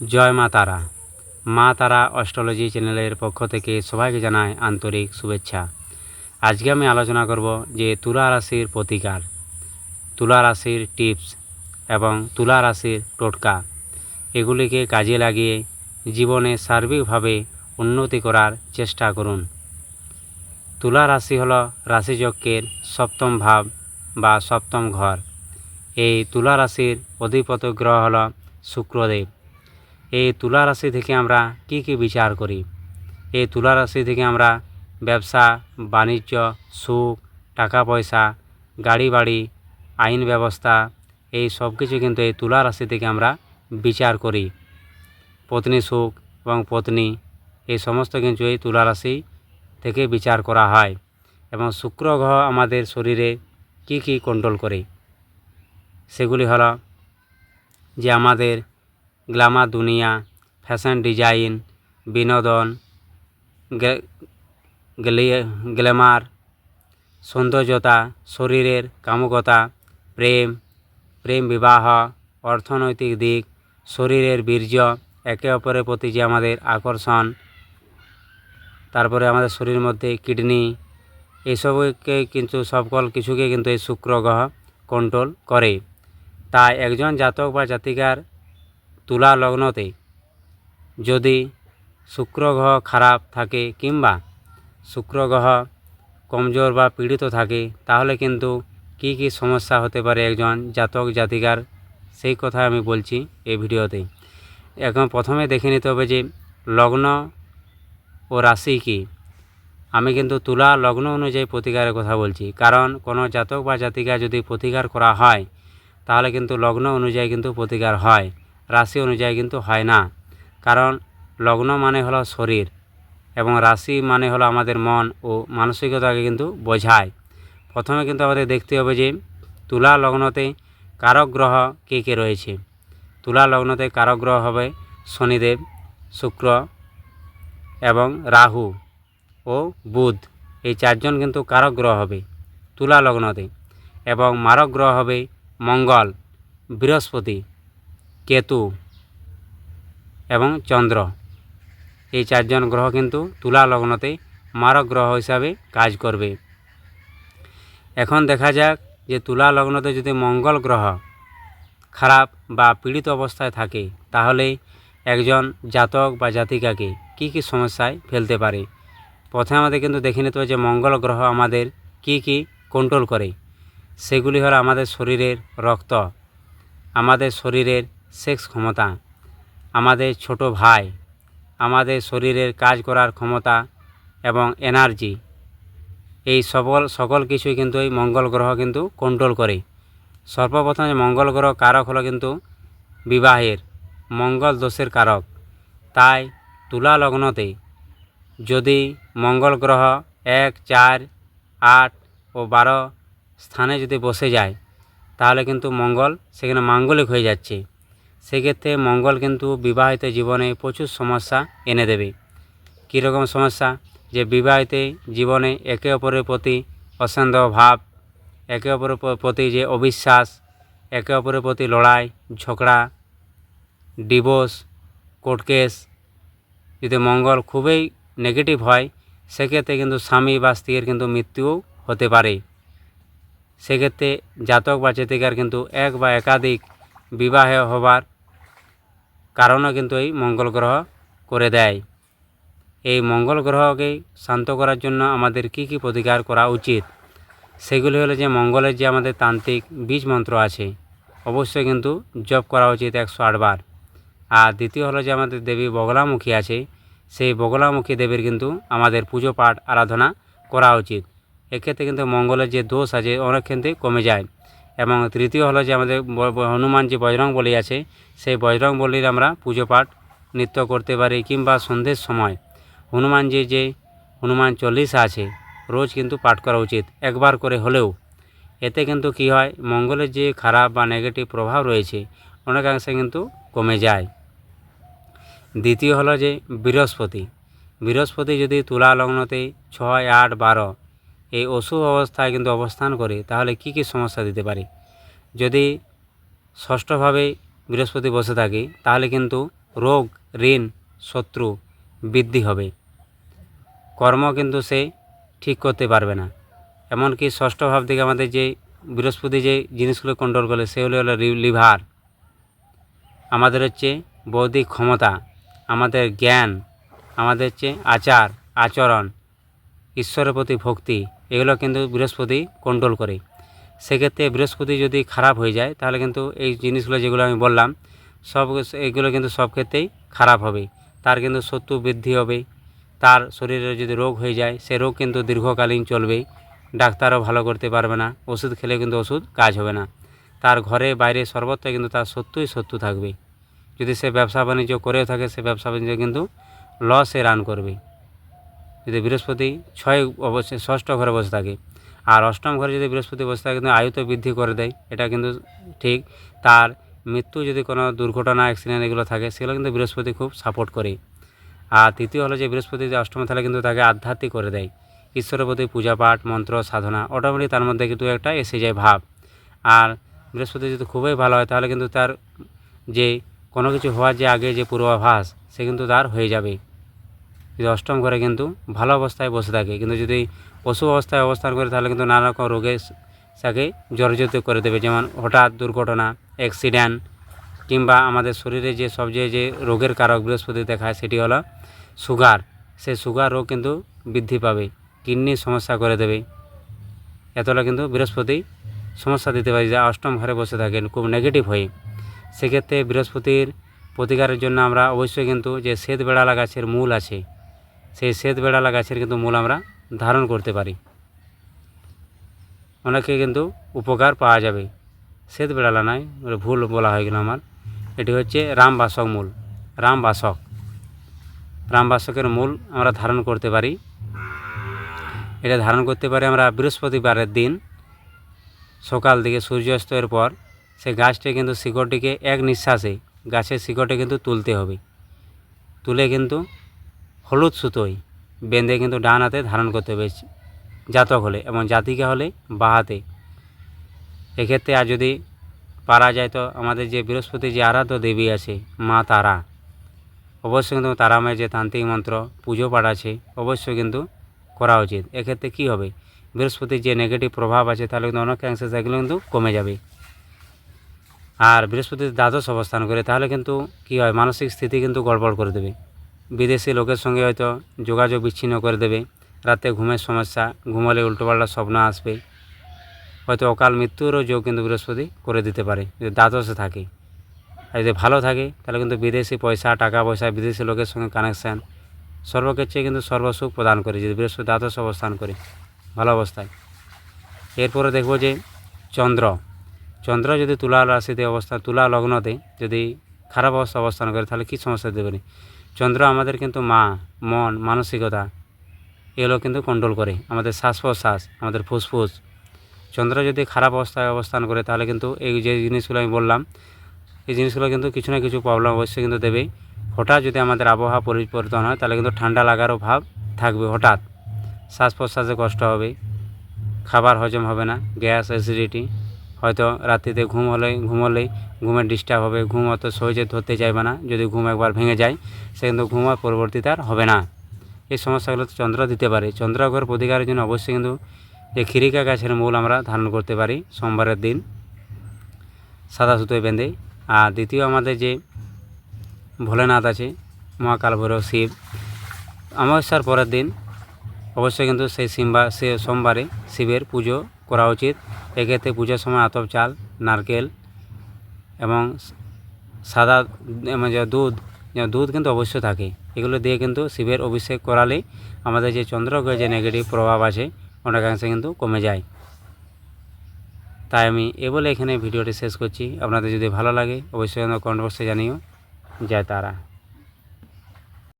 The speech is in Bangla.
জয় মা তারা। মা তারা অস্ট্রোলজি চ্যানেলের পক্ষ থেকে সবাইকে জানায় আন্তরিক শুভেচ্ছা। আজকে আমি আলোচনা করব যে তুলা রাশির প্রতিকার, তুলা রাশির টিপস এবং তুলা রাশির টোটকা। এগুলিকে কাজে লাগিয়ে জীবনে সার্বিকভাবে উন্নতি করার চেষ্টা করুন। তুলা রাশি হল রাশিচক্রের সপ্তম ভাব বা সপ্তম ঘর। এই তুলা রাশির অধিপত গ্রহ হল শুক্রদেব। এই তুলা রাশি থেকে আমরা কি কি বিচার করি? এই তুলা রাশি থেকে আমরা ব্যবসা, বাণিজ্য, সুখ, টাকা পয়সা, গাড়ি বাড়ি, আইন ব্যবস্থা, এই সব কিছু কিন্তু এই তুলা রাশি থেকে আমরা বিচার করি। পত্নী সুখ এবং পত্নী এই সমস্ত কিছু এই তুলা রাশি থেকে বিচার করা হয় এবং শুক্র গ্রহ আমাদের শরীরে কি কি কন্ট্রোল করে? সেগুলি হলো যে আমাদের গ্ল্যামার দুনিয়া, ফ্যাশন ডিজাইন, বিনোদন গ্ল্যামার সৌন্দর্যতা, শরীরের কামুকতা, প্রেম প্রেম বিবাহ, অর্থনৈতিক দিক, শরীরের বীর্য, একে অপরের প্রতি যে আমাদের আকর্ষণ, তারপরে আমাদের শরীরের মধ্যে কিডনি এইসবকে কিন্তু সকল কিছুকে কিন্তু এই শুক্র গ্রহ কন্ট্রোল করে। তাই একজন জাতক বা জাতিকার তুলা লগ্নতে যদি শুক্র গ্রহ খারাপ থাকে কিংবা শুক্র গ্রহ কমজোর বা পীড়িত থাকে, তাহলে কিন্তু কি কি সমস্যা হতে পারে একজন জাতক জাতিকার? সেই কথা আমি বলছি এই ভিডিওতে। এখন প্রথমে দেখে নিতে হবে যে লগ্ন ও রাশি কি। আমি কিন্তু তুলা লগ্ন অনুযায়ী প্রতিকারের কথা বলছি। কারণ কোনো জাতক বা জাতিকা যদি প্রতিকার করা হয়, তাহলে কিন্তু লগ্ন অনুযায়ী কিন্তু প্রতিকার হয়। রাশি অনুযায়ী কিন্তু হয় না। কারণ লগ্ন মানে হলো শরীর এবং রাশি মানে হলো আমাদের মন ও মানসিকতাকে কিন্তু বোঝায়। প্রথমে কিন্তু আমাদের দেখতে হবে যে তুলা লগ্নতে কারক গ্রহ কে কে রয়েছে। তুলা লগ্নতে কারক গ্রহ হবে শনিদেব, শুক্র এবং রাহু ও বুধ। এই চারজন কিন্তু কারক গ্রহ হবে তুলা লগ্নতে এবং মারক গ্রহ হবে মঙ্গল, বৃহস্পতি। কেতু এবং চন্দ্র। এই চারজন গ্রহ কিন্তু তুলা লগ্নতে মারক গ্রহ হিসাবে কাজ করবে। এখন দেখা যাক যে তুলা লগ্নতে যদি মঙ্গল গ্রহ খারাপ বা পীড়িত অবস্থায় থাকে, তাহলে একজন জাতক বা জাতিকাকে কি কি সমস্যায় ফেলতে পারে? প্রথমে আমাদের কিন্তু দেখে নিতে হবে যে মঙ্গল গ্রহ আমাদের কি কি কন্ট্রোল করে। সেগুলি হলো আমাদের শরীরের রক্ত, আমাদের শরীরের সেক্স ক্ষমতা। আমাদের ছোট ভাই, আমাদের শরীরের কাজ করার ক্ষমতা এবং এনার্জি, এই সকল সকল কিছুই কিন্তু এই মঙ্গল গ্রহ কিন্তু কন্ট্রোল করে। সর্বপ্রথম মঙ্গল গ্রহ কারক হলো কিন্তু বিবাহের মঙ্গল দোষের কারক। তাই তুলা লগ্নতে যদি মঙ্গল গ্রহ এক, চার, আট ও বারো স্থানে যদি বসে যায়, তাহলে কিন্তু মঙ্গল সেখানে মাঙ্গলিক হয়ে যাচ্ছে। সেক্ষেত্রে মঙ্গল কিন্তু বিবাহিত জীবনে প্রচুর সমস্যা এনে দেবে। কীরকম সমস্যা? যে বিবাহিত জীবনে একে অপরের প্রতি অসন্দেহ ভাব, একে অপরের প্রতি যে অবিশ্বাস, একে অপরের প্রতি লড়াই, ঝগড়া ডিভোর্স কোর্ট কেস যদি মঙ্গল খুবই নেগেটিভ হয়, সেক্ষেত্রে কিন্তু স্বামী বা স্ত্রীর কিন্তু মৃত্যুও হতে পারে। সেক্ষেত্রে জাতক বা জাতিকার কিন্তু এক বা একাধিক বিবাহ হবার কারণও কিন্তু এই মঙ্গল গ্রহ করে দেয়। এই মঙ্গল গ্রহকে শান্ত করার জন্য আমাদের কি কি প্রতিকার করা উচিত? সেগুলি হলো যে মঙ্গলের যে আমাদের তান্ত্রিক বীজ মন্ত্র আছে, অবশ্যই কিন্তু জপ করা উচিত একশো আটবার আর দ্বিতীয় হলো যে আমাদের দেবী বগলামুখী আছে, সেই বগলামুখী দেবীর কিন্তু আমাদের পুজো পাঠ, আরাধনা করা উচিত। এক্ষেত্রে কিন্তু মঙ্গলের যে দোষ আছে, অনেক ক্ষেত্রে কমে যায়। এবং তৃতীয় হলো যে আমাদের হনুমান যে বজরং বলি আছে, সেই বজরং বলির আমরা পুজো পাঠ, নিত্য করতে পারি কিংবা সন্ধ্যের সময়। হনুমানজির যে হনুমান চল্লিশা আছে, রোজ কিন্তু পাঠ করা উচিত, একবার করে হলেও। এতে কিন্তু কি হয়, মঙ্গলের যে খারাপ বা নেগেটিভ প্রভাব রয়েছে, অনেকাংশে কিন্তু কমে যায়। দ্বিতীয় হলো যে বৃহস্পতি। বৃহস্পতি যদি তুলা লগ্নতে ছয়, আট, বারো এই অশুভ অবস্থায় কিন্তু অবস্থান করে, তাহলে কি কি সমস্যা দিতে পারে? যদি ষষ্ঠভাবে বৃহস্পতি বসে থাকে, তাহলে কিন্তু রোগ, ঋণ, শত্রু বৃদ্ধি হবে। কর্ম কিন্তু সে ঠিক করতে পারবে না। এমনকি ষষ্ঠ ভাব থেকে আমাদের যে বৃহস্পতি যে জিনিসগুলো কন্ট্রোল করে সেগুলো হলো রি- লিভার। আমাদের হচ্ছে বৌদ্ধিক ক্ষমতা, আমাদের জ্ঞান, আমাদের হচ্ছে আচার, আচরণ ঈশ্বরের প্রতি ভক্তি, এগুলো কিন্তু বৃহস্পতি কন্ট্রোল করে। সেক্ষেত্রে বৃহস্পতি যদি খারাপ হয়ে যায়, তাহলে কিন্তু এই জিনিসগুলো যেগুলো আমি বললাম, সব এগুলো কিন্তু সব ক্ষেত্রেই খারাপ হবে। তার কিন্তু শত্রু বৃদ্ধি হবে। তার শরীরে যদি রোগ হয়ে যায়, সে রোগ কিন্তু দীর্ঘকালীন চলবে। ডাক্তারও ভালো করতে পারবে না। ওষুধ খেলে কিন্তু ওষুধ কাজ হবে না। তার ঘরে, বাইরে সর্বত্র কিন্তু তার শত্রুই শত্রু থাকবে। যদি সে ব্যবসা বাণিজ্য করেও থাকে, সে ব্যবসা বাণিজ্য কিন্তু লসে রান করবে। যদি বৃহস্পতি ছয় অবশ্যই ষষ্ঠ ঘরে বসে থাকে, আর অষ্টম ঘরে যদি বৃহস্পতি বসে থাকে, কিন্তু আয়ু তো বৃদ্ধি করে দেয়, এটা কিন্তু ঠিক। তার মৃত্যু যদি কোনো দুর্ঘটনা অ্যাক্সিডেন্ট এগুলো থাকে, সেগুলো কিন্তু বৃহস্পতি খুব সাপোর্ট করে। আর তৃতীয় হলো যে বৃহস্পতি যে অষ্টম থাকলে কিন্তু তাকে আধ্যাত্মিক করে দেয়। ঈশ্বরের প্রতি পূজা পাঠ, মন্ত্র, সাধনা, অটোমেটিক তার মধ্যে কিন্তু একটা এসে যায় ভাব। আর বৃহস্পতি যদি খুবই ভালো হয়, তাহলে কিন্তু তার যে কোনো কিছু হওয়ার যে আগে যে পূর্বাভাস, সে কিন্তু তার হয়ে যাবে। যদি অষ্টম ঘরে কিন্তু ভালো অবস্থায় বসে থাকে, কিন্তু যদি পশু অবস্থায় অবস্থান করে, তাহলে কিন্তু নানা রকম রোগে তাকে জর্জরিত করে দেবে। যেমন হঠাৎ দুর্ঘটনা অ্যাক্সিডেন্ট কিংবা আমাদের শরীরে যে সবচেয়ে যে রোগের কারক বৃহস্পতি দেখায়, সেটি হলো সুগার সেই সুগার রোগ কিন্তু বৃদ্ধি পাবে, কিডনির সমস্যা করে দেবে। এতটা কিন্তু বৃহস্পতি সমস্যা দিতে পারে, যা অষ্টম ঘরে বসে থাকেন, খুব নেগেটিভ হয়ে। সেক্ষেত্রে বৃহস্পতির প্রতিকারের জন্য আমরা অবশ্যই কিন্তু যে শ্বেত বেড়ালা গাছের মূল আছে সেই শ্বেত বেড়ালা গাছের কিন্তু মূল আমরা ধারণ করতে পারি। অনেকে কিন্তু উপকার পাওয়া যাবে। শ্বেত বেড়ালা নয় ভুল বলা হয়ে গেল আমার। এটি হচ্ছে রামবাসক মূল। রামবাসক। রামবাসকের মূল আমরা ধারণ করতে পারি। এটা ধারণ করতে পারি আমরা বৃহস্পতিবারের দিন, সকাল দিকে সূর্যাস্তের পর। সে গাছটি কিন্তু শিকড়টিকে এক নিঃশ্বাসে, গাছের শিকড়টি কিন্তু তুলতে হবে। তুলে কিন্তু হলুদ সুতোয় বেঁধে কিন্তু ডান হাতে ধারণ করতে হবে জাতক হলে এবং জাতিকা হলে বা হাতে। এক্ষেত্রে আর যদি পারা যায় তো আমাদের যে বৃহস্পতি, যে আরাধ্য দেবী আছে, মা তারা। অবশ্যই কিন্তু তারামায়ের যে তান্ত্রিক মন্ত্র, পুজো পাঠ আছে, অবশ্যই কিন্তু করা উচিত। এক্ষেত্রে কী হবে? বৃহস্পতির যে নেগেটিভ প্রভাব আছে, তাহলে কিন্তু অনেক অনেকাংশে সেগুলো কিন্তু কমে যাবে। আর বৃহস্পতি দ্বাদশ অবস্থান করে তাহলে কিন্তু কী হয়? মানসিক স্থিতি কিন্তু গড়বড় করে দেবে। বিদেশি লোকের সঙ্গে হয়তো যোগাযোগ বিচ্ছিন্ন করে দেবে। রাতে ঘুমের সমস্যা, ঘুমালে উল্টোপাল্টা স্বপ্ন আসবে। হয়তো অকাল মৃত্যুরও যোগ কিন্তু বৃহস্পতি করে দিতে পারে, যদি দ্বাদশে থাকে। আর যদি ভালো থাকে, তাহলে কিন্তু বিদেশি পয়সা, টাকা পয়সা, বিদেশি লোকের সঙ্গে কানেকশান সর্বক্ষেত্রে কিন্তু সর্বসুখ প্রদান করে, যদি বৃহস্পতি দ্বাদশ অবস্থান করে, ভালো অবস্থায়। এরপরে দেখব যে চন্দ্র। চন্দ্র যদি তুলা রাশিতে অবস্থান তুলা লগ্নতে যদি খারাপ অবস্থা অবস্থান করে, তাহলে কী সমস্যা দেবে চন্দ্র আমাদের কিন্তু মা, মন, মানসিকতা, এগুলো কিন্তু কন্ট্রোল করে। আমাদের শ্বাস প্রশ্বাস আমাদের ফুসফুস। চন্দ্র যদি খারাপ অবস্থায় অবস্থান করে, তাহলে কিন্তু এই যে জিনিসগুলো আমি বললাম, এই জিনিসগুলো কিন্তু কিছু না কিছু প্রবলেম অবশ্যই কিন্তু দেবে হঠাৎ যদি আমাদের আবহাওয়া পরিবর্তন হয়, তাহলে কিন্তু ঠান্ডা লাগারও ভাব থাকবে হঠাৎ। শ্বাস প্রশ্বাসে কষ্ট হবে, খাবার হজম হবে না, গ্যাস অ্যাসিডিটি হয়তো রাত্রিতে ঘুম হলে ঘুম হলেই ঘুমের ডিস্টার্ব হবে। ঘুম অত সহজে ধরতে চাইবে না। যদি ঘুম একবার ভেঙে যায়, সে কিন্তু ঘুম আর পরবর্তীতে আর হবে না। এই সমস্যাগুলো চন্দ্র দিতে পারে। চন্দ্রগ্রহের প্রতিকারের জন্য অবশ্যই কিন্তু যে খিরিকা গাছের মূল আমরা ধারণ করতে পারি সোমবারের দিন। সাদা সুতোয় বেঁধে। আর দ্বিতীয় আমাদের যে ভোলেনাথ আছে মহাকাল ভৈরব শিব, অমাবস্যার পরের দিন অবশ্যই কিন্তু সেই সিমবার সে সোমবারে শিবের পুজো করা উচিত। এক্ষেত্রে পুজোর সময় আতপ চাল, নারকেল এবং সাদা যে দুধ দুধ কিন্তু অবশ্যই থাকে। এগুলো দিয়ে কিন্তু শিবের অভিষেক করালে আমাদের যে চন্দ্রগ্রহে যে নেগেটিভ প্রভাব আছে অনেকাংশে কিন্তু কমে যায়। তাই আমি এ বলে এখানে ভিডিওটি শেষ করছি। আপনাদের যদি ভালো লাগে, অবশ্যই কমেন্ট বক্সে জানিও। জয় তারা।